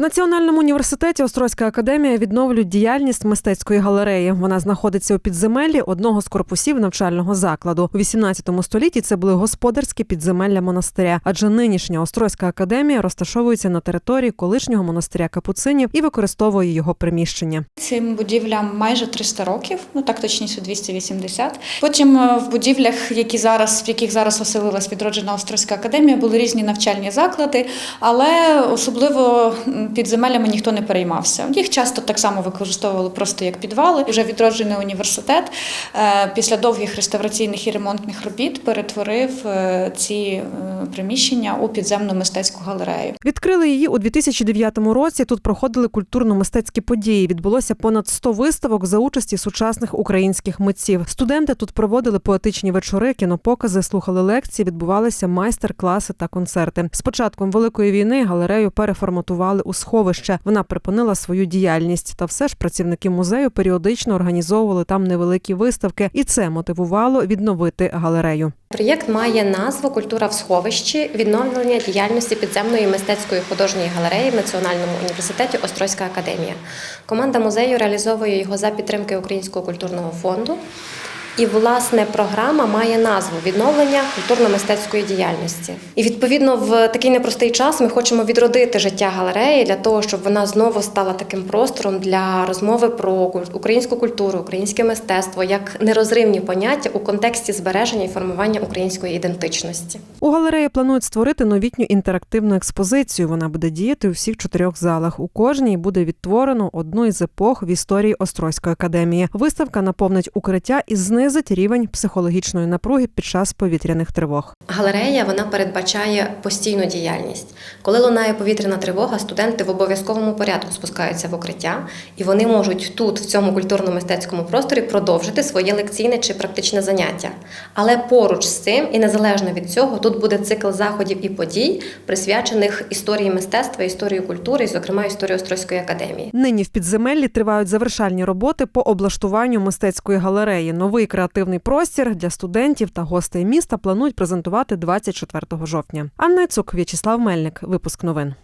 Національному університеті Острозька академія відновлюють діяльність мистецької галереї. Вона знаходиться у підземеллі одного з корпусів навчального закладу. У 18 столітті це були господарські підземелля монастиря, адже нинішня Острозька академія розташовується на території колишнього монастиря капуцинів і використовує його приміщення. Цим будівлям майже 300 років, ну так точніше 280. Потім е, в будівлях, які зараз, в яких зараз оселилась відроджена Острозька академія, були різні навчальні заклади, але особливо підземеллями ніхто не переймався. Їх часто так само використовували просто як підвали. Вже відроджений університет е, після довгих реставраційних і ремонтних робіт перетворив е, ці е, приміщення у підземну мистецьку галерею. Відкрили її у 2009 році. Тут проходили культурно-мистецькі події. Відбулося понад 100 виставок за участі сучасних українських митців. Студенти тут проводили поетичні вечори, кінопокази, слухали лекції, відбувалися майстер-класи та концерти. З початком великої війни галерею переформатували у сховище. Вона припинила свою діяльність. Та все ж працівники музею періодично організовували там невеликі виставки, і це мотивувало відновити галерею. Проєкт має назву Культура в сховищі відновлення діяльності підземної мистецької художньої галереї в Національному університеті Острозька академія. Команда музею реалізовує його за підтримки Українського культурного фонду. І власне програма має назву відновлення культурно-мистецької діяльності. І відповідно в такий непростий час ми хочемо відродити життя галереї для того, щоб вона знову стала таким простором для розмови про українську культуру, українське мистецтво як нерозривні поняття у контексті збереження і формування української ідентичності. У галереї планують створити новітню інтерактивну експозицію. Вона буде діяти у всіх чотирьох залах. У кожній буде відтворено одну із епох в історії Острозької академії. Виставка наповнить укриття і знизить рівень психологічної напруги під час повітряних тривог. Галерея вона передбачає постійну діяльність. Коли лунає повітряна тривога, студенти в обов'язковому порядку спускаються в укриття, і вони можуть тут, в цьому культурно-мистецькому просторі, продовжити своє лекційне чи практичне заняття. Але поруч з цим, і незалежно від цього, тут буде цикл заходів і подій, присвячених історії мистецтва, історії культури, і, зокрема, історії Острозької академії. Нині в підземеллі тривають завершальні роботи по облаштуванню мистецької галереї. Новий креативний простір для студентів та гостей міста планують презентувати 24 жовтня. Анна Цук, В'ячеслав Мельник. Випуск новин.